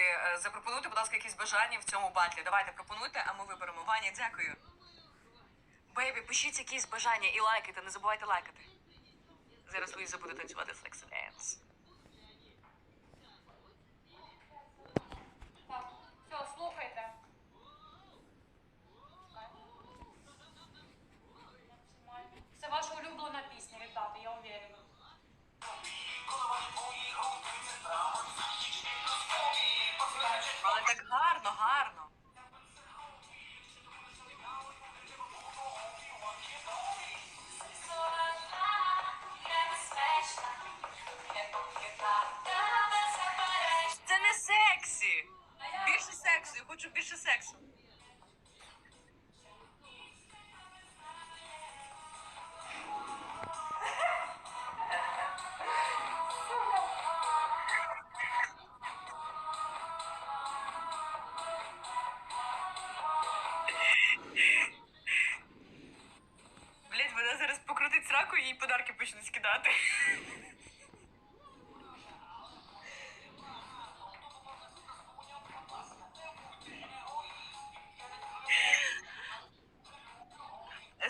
бейбі, е, запропонуйте, будь ласка, якісь бажання в цьому батлі. Давайте пропонуйте, а ми виберемо. Ваня, дякую. Бейбі, пишіть якісь бажання і лайкайте, не забувайте лайкати. Зараз Луїза буде танцювати секс денс. Але так гарно, гарно. Це не сексі. Більше сексу, я хочу більше сексу. І їй подарки почнуть скидати.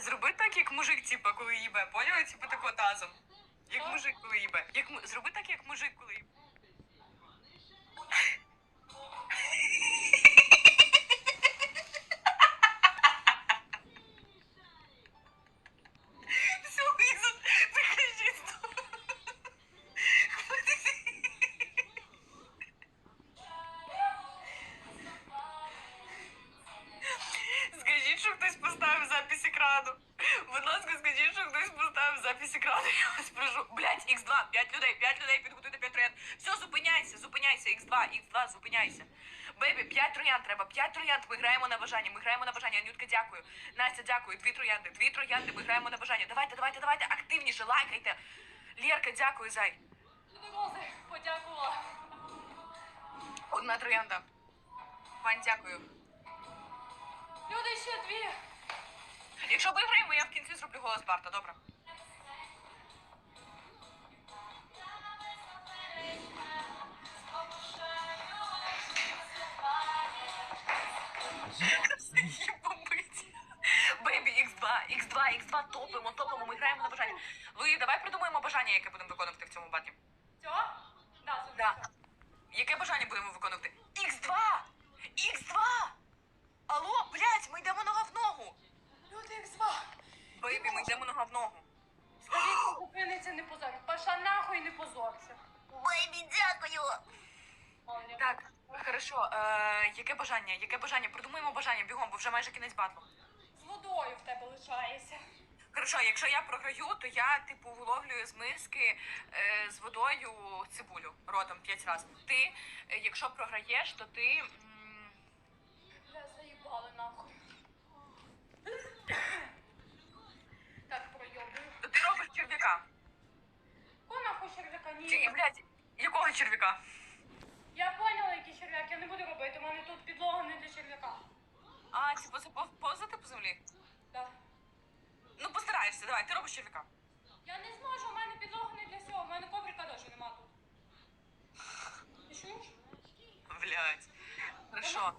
Зроби так, як мужик, типа, коли їбе. Поняла? Типа тако тазом. Як мужик, коли їбе. Як Зроби так, як мужик, коли їбе. Будь ласка, скажіть, що хтось поставив запись екрану. Я вас прошу. Блять, Х2, 5 людей, 5 людей, підготуйте 5 троян. Все, зупиняйся, зупиняйся, Х2, Х2, зупиняйся. Бейбі, 5 троян треба, 5 троянд, ми граємо на бажання, ми граємо на бажання. Анютка, дякую. Настя, дякую. Дві троянди, дві троянди, ми граємо на бажання. Давайте, давайте, давайте, активніше, лайкайте. Лєрка, дякую, зай. Подякувала. Одна троянда. Вань, дякую. Люди ще дві. Якщо виграємо, я в кінці зроблю голос Барта, добре? Бейбі, X2, X2, X2, топимо, топимо, ми граємо на бажання. Луї, давай придумаємо бажання, яке будемо виконувати в цьому баті. Все? Да. Да. Яке бажання будемо виконувати? X2! X2! Алло, блядь, ми йдемо нога в ногу! Люди їх зва. Бейбі, ми йдемо нога в ногу. Скажіть, зупиниться, не позор. Паша нахуй не позорся. Бейбі, дякую! Так, хорошо. Е, яке бажання? Яке бажання? Придумаємо бажання бігом, бо вже майже кінець батлу. З водою в тебе лишається. Хорошо, якщо я програю, то я типу виловлюю з миски е, з водою цибулю ротом п'ять разів. Ти, е, якщо програєш, то ти. м, Бля, заїбали нахуй. Так, пройобую. то ти робиш черв'яка. Ко нахуй черв'яка? Чи, Ні. блядь, якого черв'яка? Я поняла, який черв'як, я не буду робити. У мене тут підлога не для черв'яка. А, типу, це пов- повзати по землі? Да. Ну постараєшся, давай, ти робиш черв'яка. Я не зможу, у мене підлога не для цього, у мене коврика теж нема тут. Ти чуєш? Блядь. Хорошо.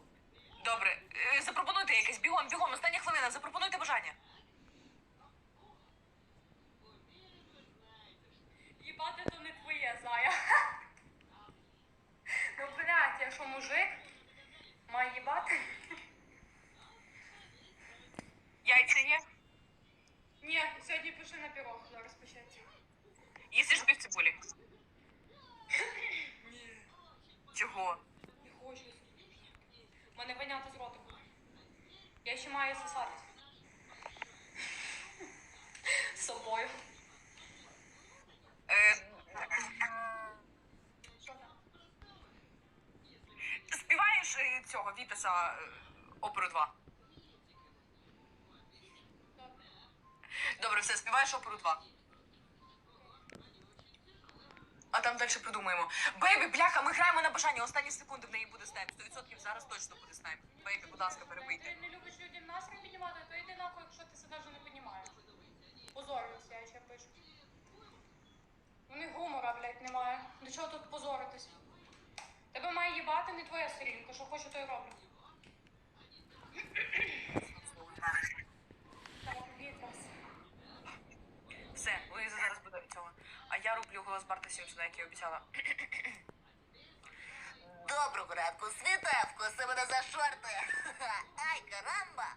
Добре, е, запропонуйте якесь бігом, бігом, остання хвилина, запропонуйте бажання. Їбати то не твоє, зая. Ну, блядь, я що, мужик? Має їбати? Яйця є? Ні, сьогодні пиши на пірог, зараз пишеться. Їсиш пів цибулі? Ні. Чого? Не хочу. У мене виняти з рота. Я ще маю сосатися. З собою. Е, Що там? співаєш е, цього Вітаса е, оперу 2? Добре, все, співаєш оперу 2. А там далі придумаємо. Бейбі, бляха, ми граємо на бажання. Останні секунди в неї буде снайп. 100% зараз точно буде снайп. Бейбі, будь ласка, перебийте. Ти не любиш людям настрій піднімати, то йди нахуй, якщо ти себе навіть не піднімаєш. Позорююся, я ще пишу. У них гумора, блядь, немає. До чого тут позоритись? Тебе має їбати не твоя сторінка, що хочу, то й роблю. Так, привіт вас. Все, Луїза зараз буде цього. А я Барта Сімпсона, як я обіцяла. Доброго ранку, світанку, це мене за шорти. Ай, карамба.